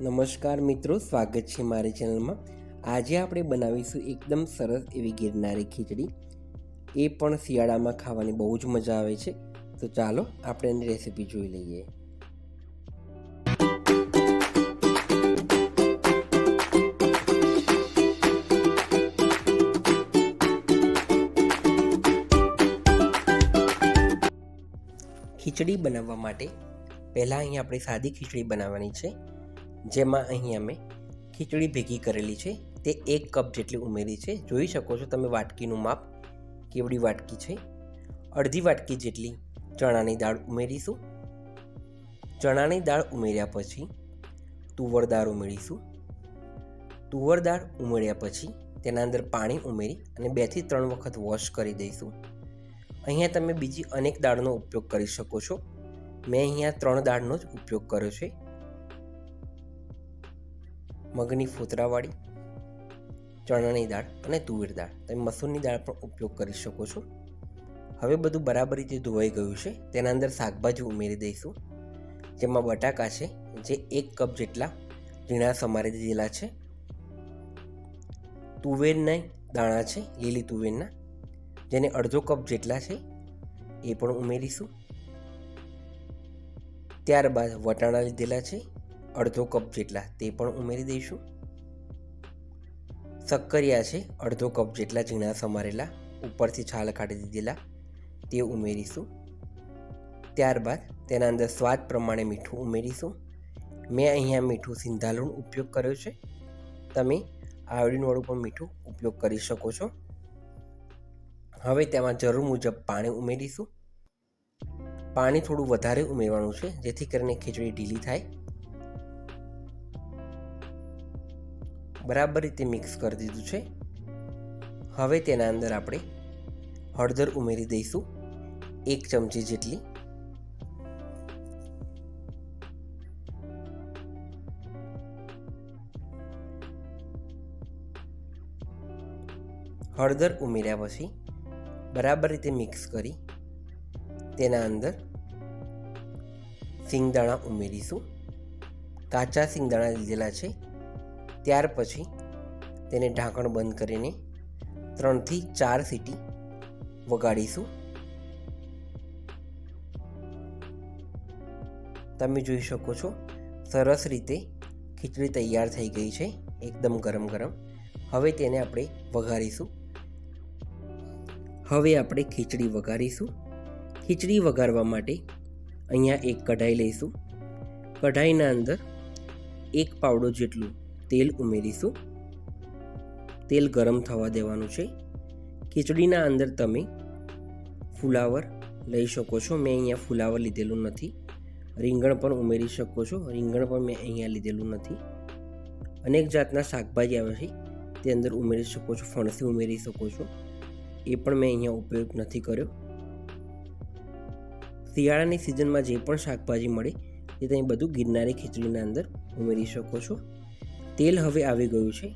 નમસ્કાર મિત્રો, સ્વાગત છે મારી ચેનલમાં. આજે આપણે બનાવીશું એકદમ સરસ એવી ગિરનારી ખીચડી. એ પણ શિયાળામાં ખાવાની બહુ જ મજા આવે છે. તો ચાલો આપણે એની રેસીપી જોઈ લઈએ. ખીચડી બનાવવા માટે પહેલાં અહીં આપણે સાદી ખીચડી બનાવવાની છે. જેમાં અહીં અમે ખીચડી ભેગી કરેલી છે. તે એક કપ જેટલી ઉમેરી છે. જોઈ શકો છો તમે વાટકીનું માપ કેવડી વાટકી છે. અડધી વાટકી જેટલી ચણાની દાળ ઉમેરીશું. ચણાની દાળ ઉમેર્યા પછી તુવર દાળ ઉમેરીશું. તુવર દાળ ઉમેર્યા પછી તેના અંદર પાણી ઉમેરી અને બેથી ત્રણ વખત વોશ કરી દઈશું. અહીંયા તમે બીજી અનેક દાળનો ઉપયોગ કરી શકો છો. મેં અહીંયા ત્રણ દાળનો જ ઉપયોગ કર્યો છે. મગની ફોતરાવાળી, ચણાની દાળ અને તુવેર દાળ. તમે મસૂરની દાળ પણ ઉપયોગ કરી શકો છો. હવે બધું બરાબર રીતે ધોવાઈ ગયું છે, તેના અંદર શાકભાજી ઉમેરી દઈશું, જેમાં બટાકા છે, જે એક કપ જેટલા ઝીણા સમારી દીધેલા છે. તુવેરના દાણા છે, લીલી તુવેરના, જેને અડધો કપ જેટલા છે, એ પણ ઉમેરીશું. ત્યારબાદ વટાણા લીધેલા છે અડધો કપ જેટલા તે પણ ઉમેરી દઈશું. શક્કરિયા છે અડધો કપ જેટલા ઝીણા સમારેલા, ઉપરથી છાલ કાઢી દીધેલા, તે ઉમેરીશું. ત્યારબાદ તેના અંદર સ્વાદ પ્રમાણે મીઠું ઉમેરીશું. મેં અહીંયા મીઠું સિંધાલુણ ઉપયોગ કર્યો છે. તમે આયોડીનવાળું પણ મીઠું ઉપયોગ કરી શકો છો. હવે તેમાં જરૂર મુજબ પાણી ઉમેરીશું. પાણી થોડું વધારે ઉમેરવાનું છે, જેથી કરીને ખીચડી ઢીલી થાય. બરાબર રીતે મિક્સ કરી દીધું છે. હવે તેના અંદર આપણે હળદર ઉમેરી દઈશું. એક ચમચી જેટલી. હળદર ઉમેર્યા પછી બરાબર રીતે મિક્સ કરી તેના અંદર સિંગદાણા ઉમેરીશું. કાચા સિંગદાણા લીધેલા છે. ત્યાર પછી તેને ઢાંકણ બંધ કરીને ત્રણથી ચાર સીટી વગાડીશું. તમે જોઈ શકો છો, સરસ રીતે ખીચડી તૈયાર થઈ ગઈ છે, એકદમ ગરમ ગરમ. હવે તેને આપણે વઘારીશું. હવે આપણે ખીચડી વઘારીશું. ખીચડી વઘારવા માટે અહીંયા એક કઢાઈ લઈશું. કઢાઈના અંદર એક પાવડો જેટલું તેલ ઉમેરીશું. તેલ ગરમ થવા દેવાનું છે. ખીચડીના અંદર તમે ફુલાવર લઈ શકો છો. મેં અહીંયા ફુલાવર લીધેલું નથી. રીંગણ પણ ઉમેરી શકો છો. રીંગણ પણ મેં અહીંયા લીધેલું નથી. અનેક જાતના શાકભાજી આવે છે. તે અંદર ઉમેરી શકો છો. ફણસી ઉમેરી શકો છો. એ પણ મેં અહીંયા ઉપયોગ નથી કર્યો. શિયાળાની સિઝનમાં જે પણ શાકભાજી મળે, એ તમે બધું ગિરનારી ખીચડીના અંદર ઉમેરી શકો છો. તેલ હવે આવી ગયું છે.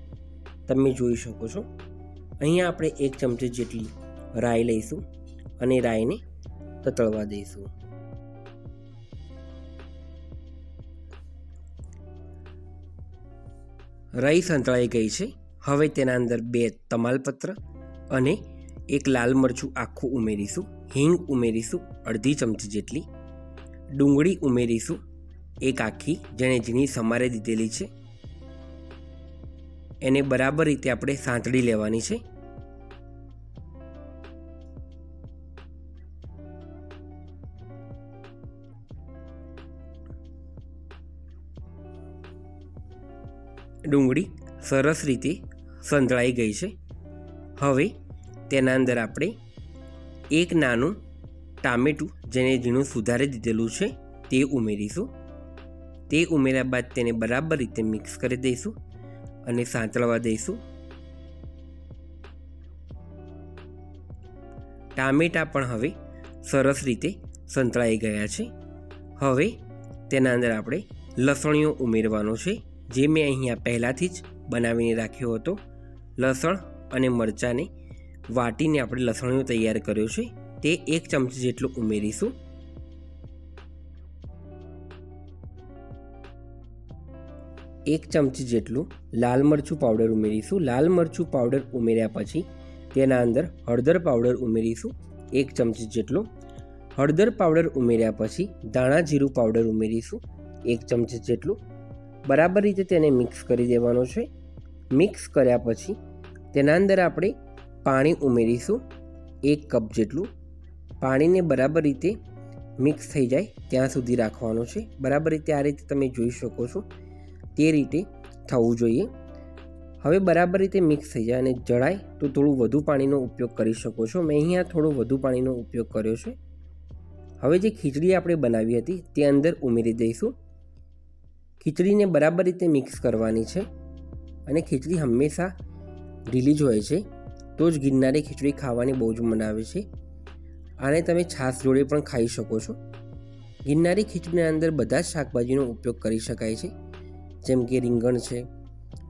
તમે જોઈ શકો છો. અહીંયા આપણે એક ચમચી જેટલી રાઈ લઈશું અને રાઈને તતળવા દઈશું. રાઈ સંતળાઈ ગઈ છે. હવે તેના અંદર બે તમાલપત્ર અને એક લાલ મરચું આખું ઉમેરીશું. હિંગ ઉમેરીશું, અડધી ચમચી જેટલી. ડુંગળી ઉમેરીશું. એક આખી, જેણે ઝીણી સમારે દીધેલી છે. એને બરાબર રીતે આપણે સાંતળી લેવાની છે. ડુંગળી સરસ રીતે સંતળાઈ ગઈ છે. હવે તેના અંદર આપણે એક નાનું ટામેટું જેને ઝીણું સુધારી દીધેલું છે તે ઉમેરીશું. તે ઉમેર્યા બાદ તેને બરાબર રીતે મિક્સ કરી દઈશું. અને સાંતળવા દઈશું. ટામેટાં પણ હવે સરસ રીતે સંતળાઈ ગયા છે. હવે તેના અંદર આપણે લસણીઓ ઉમેરવાનો છે, જે મેં અહીંયા પહેલાંથી જ બનાવીને રાખ્યો હતો. લસણ અને મરચાંને વાટીને આપણે લસણીઓ તૈયાર કર્યો છે. તે એક ચમચી જેટલું ઉમેરીશું. એક ચમચી જેટલું લાલ મરચું પાવડર ઉમેરીશું. લાલ મરચું પાવડર ઉમેર્યા પછી તેના અંદર હળદર પાવડર ઉમેરીશું. એક ચમચી જેટલું હળદર પાવડર ઉમેર્યા પછી ધાણા જીરું પાવડર ઉમેરીશું. એક ચમચી જેટલું બરાબર રીતે તેને મિક્સ કરી દેવાનો છે. મિક્સ કર્યા પછી તેના અંદર આપણે પાણી ઉમેરીશું. એક કપ જેટલું પાણીને બરાબર રીતે મિક્સ થઈ જાય ત્યાં સુધી રાખવાનું છે. બરાબર રીતે આ રીતે તમે જોઈ શકો છો. તે રીતે થવું જોઈએ. હવે બરાબર રીતે મિક્સ થઈ જાય અને જળાય તો થોડું વધુ પાણીનો ઉપયોગ કરી શકો છો. મેં અહીંયા થોડો વધુ પાણીનો ઉપયોગ કર્યો છે. હવે જે ખીચડી આપણે બનાવી હતી તે અંદર ઉમેરી દઈશું. ખીચડીને બરાબર રીતે મિક્સ કરવાની છે અને ખીચડી હંમેશા ઢીલી જ હોય છે. તો જ ગિરનારી ખીચડી ખાવાની બહુ જ મનાવે છે. આને તમે છાશ જોડે પણ ખાઈ શકો છો. ગિરનારી ખીચડીના અંદર બધા જ શાકભાજીનો ઉપયોગ કરી શકાય છે. જેમ કે રીંગણ છે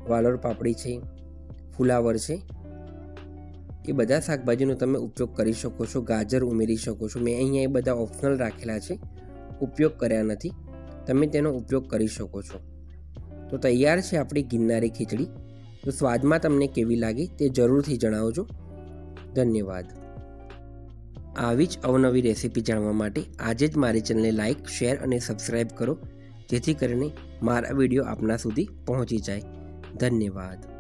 વાલોર પાપડી છે, ફુલાવર છે, એ બધા શાકભાજીનો તમે ઉપયોગ કરી શકો છો, ગાજર ઉમેરી શકો છો. મેં અહીંયા એ બધા ઓપ્શનલ રાખેલા છે, ઉપયોગ કર્યા નથી. તમે તેનો ઉપયોગ કરી શકો છો. તો તૈયાર છે આપણી ગિરનારી ખીચડી. તો સ્વાદમાં તમને કેવી લાગી તે જરૂરથી જણાવજો. ધન્યવાદ. આવી જ અવનવી રેસીપી જાણવા માટે આજે જ મારી ચેનલને લાઇક શેર અને સબસ્ક્રાઈબ કરો. જેથી કરીને મારા વીડિયો આપના સુધી પહોંચી જાય. ધન્યવાદ.